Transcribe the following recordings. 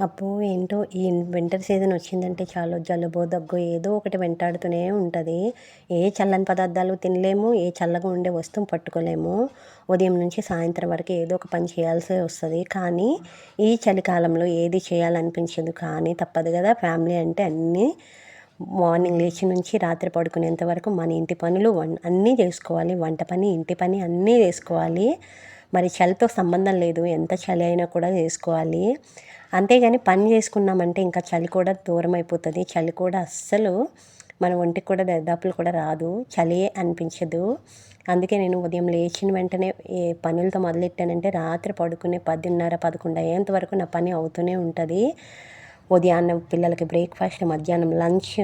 అప్పుడు ఏంటో ఈ వింటర్ సీజన్ వచ్చిందంటే చాలు జలుబు దగ్గు ఏదో ఒకటి వెంటాడుతూనే ఉంటుంది. ఏ చల్లని పదార్థాలు తినలేము ఏ చల్లగా ఉండే వస్తువు పట్టుకోలేము. ఉదయం నుంచి సాయంత్రం వరకు ఏదో ఒక పని చేయాల్సి వస్తుంది. కానీ ఈ చలికాలంలో ఏది చేయాలనిపించదు. కానీ తప్పదు కదా ఫ్యామిలీ అంటే అన్నీ మార్నింగ్ లేచి నుంచి రాత్రి పడుకునేంత వరకు మన ఇంటి పనులు వన్ అన్నీ చేసుకోవాలి. వంట పని ఇంటి పని అన్నీ చేసుకోవాలి. మరి చలితో సంబంధం లేదు. ఎంత చలి అయినా కూడా చేసుకోవాలి. అంతేగాని పని చేసుకున్నామంటే ఇంకా చలి కూడా దూరం అయిపోతుంది చలి కూడా అస్సలు మన ఒంటికి కూడా దరిదాపులు కూడా రాదు. చలి అనిపించదు. అందుకే నేను ఉదయం లేచిన వెంటనే ఏ పనులతో మొదలెట్టానంటే రాత్రి పడుకునే పదిన్నర పదకొండు అయ్యేంత వరకు నా పని అవుతూనే ఉంటుంది. ఉదయాన్నం పిల్లలకి బ్రేక్ఫాస్ట్ మధ్యాహ్నం లంచ్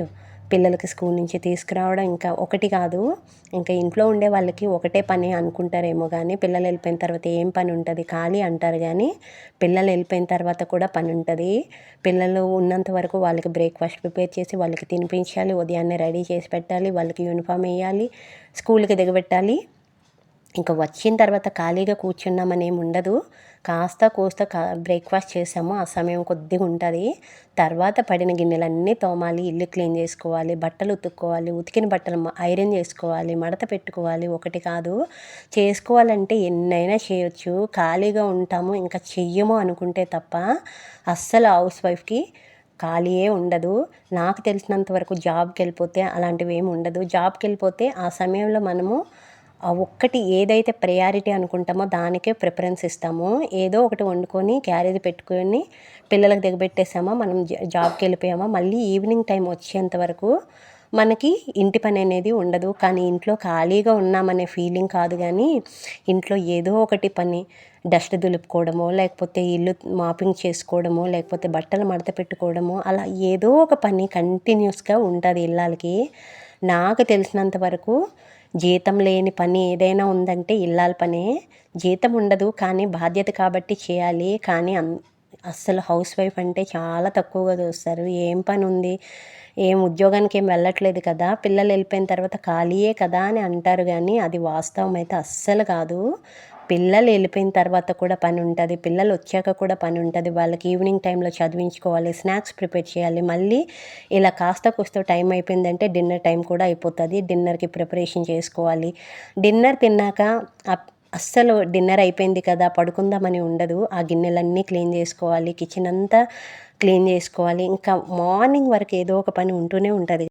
పిల్లలకి స్కూల్ నుంచి తీసుకురావడం ఇంకా ఒకటి కాదు. ఇంకా ఇంట్లో ఉండే వాళ్ళకి ఒకటే పని అనుకుంటారేమో కానీ పిల్లలు వెళ్ళిపోయిన తర్వాత ఏం పని ఉంటుంది ఖాళీ అంటారు కానీ పిల్లలు వెళ్ళిపోయిన తర్వాత కూడా పని ఉంటుంది. పిల్లలు ఉన్నంత వరకు వాళ్ళకి బ్రేక్ఫాస్ట్ ప్రిపేర్ చేసి వాళ్ళకి తినిపించాలి ఉదయాన్నే రెడీ చేసి పెట్టాలి వాళ్ళకి యూనిఫామ్ వేయాలి స్కూల్కి దిగబెట్టాలి. ఇంకా వచ్చిన తర్వాత ఖాళీగా కూర్చున్నామని ఏమి ఉండదు. కాస్త కోస్త కా బ్రేక్ఫాస్ట్ చేసాము. ఆ సమయం కొద్దిగా ఉంటుంది. తర్వాత పడిన గిన్నెలన్నీ తోమాలి ఇల్లు క్లీన్ చేసుకోవాలి బట్టలు ఉతుక్కోవాలి ఉతికిన బట్టలు ఐరన్ చేసుకోవాలి మడత పెట్టుకోవాలి ఒకటి కాదు. చేసుకోవాలంటే ఎన్నైనా చేయొచ్చు. ఖాళీగా ఉంటాము ఇంకా చెయ్యము అనుకుంటే తప్ప అస్సలు హౌస్ వైఫ్కి ఖాళీయే ఉండదు. నాకు తెలిసినంత వరకు జాబ్కి వెళ్ళిపోతే అలాంటివి ఏమి ఉండదు. జాబ్కి వెళ్ళిపోతే ఆ సమయంలో మనము ఒక్కటి ఏదైతే ప్రయారిటీ అనుకుంటామో దానికే ప్రిఫరెన్స్ ఇస్తాము. ఏదో ఒకటి వండుకొని క్యారేజ్ పెట్టుకొని పిల్లలకు దిగబెట్టేసామా మనం జాబ్కి వెళ్ళిపోయామా మళ్ళీ ఈవినింగ్ టైం వచ్చేంత వరకు మనకి ఇంటి పని అనేది ఉండదు. కానీ ఇంట్లో ఖాళీగా ఉన్నామనే ఫీలింగ్ కాదు కానీ ఇంట్లో ఏదో ఒకటి పని డస్ట్ దులుపుకోవడమో లేకపోతే ఇల్లు మాపింగ్ చేసుకోవడమో లేకపోతే బట్టలు మడత పెట్టుకోవడమో అలా ఏదో ఒక పని కంటిన్యూస్గా ఉంటుంది ఇళ్ళకి నాకు తెలిసినంత వరకు జీతం లేని పని ఏదైనా ఉందంటే ఇల్లాల పనే. జీతం ఉండదు కానీ బాధ్యత కాబట్టి చేయాలి. కానీ అస్సలు హౌస్ వైఫ్ అంటే చాలా తక్కువగా చూస్తారు. ఏం పని ఉంది? ఏం ఉద్యోగానికి ఏం వెళ్ళట్లేదు కదా? పిల్లలు వెళ్ళిపోయిన తర్వాత ఖాళీయే కదా అని అంటారు కానీ అది వాస్తవం అయితే అస్సలు కాదు. పిల్లలు వెళ్ళిపోయిన తర్వాత కూడా పని ఉంటుంది. పిల్లలు వచ్చాక కూడా పని ఉంటుంది. వాళ్ళకి ఈవినింగ్ టైంలో చదివించుకోవాలి స్నాక్స్ ప్రిపేర్ చేయాలి. మళ్ళీ ఇలా కాస్త కూస్త టైం అయిపోయిందంటే డిన్నర్ టైం కూడా అయిపోతుంది. డిన్నర్కి ప్రిపరేషన్ చేసుకోవాలి. డిన్నర్ తిన్నాక అస్సలు డిన్నర్ అయిపోయింది కదా పడుకుందామని ఉండదు. ఆ గిన్నెలన్నీ క్లీన్ చేసుకోవాలి. కిచెన్ అంతా క్లీన్ చేసుకోవాలి. ఇంకా మార్నింగ్ వరకు ఏదో ఒక పని ఉంటూనే ఉంటుంది.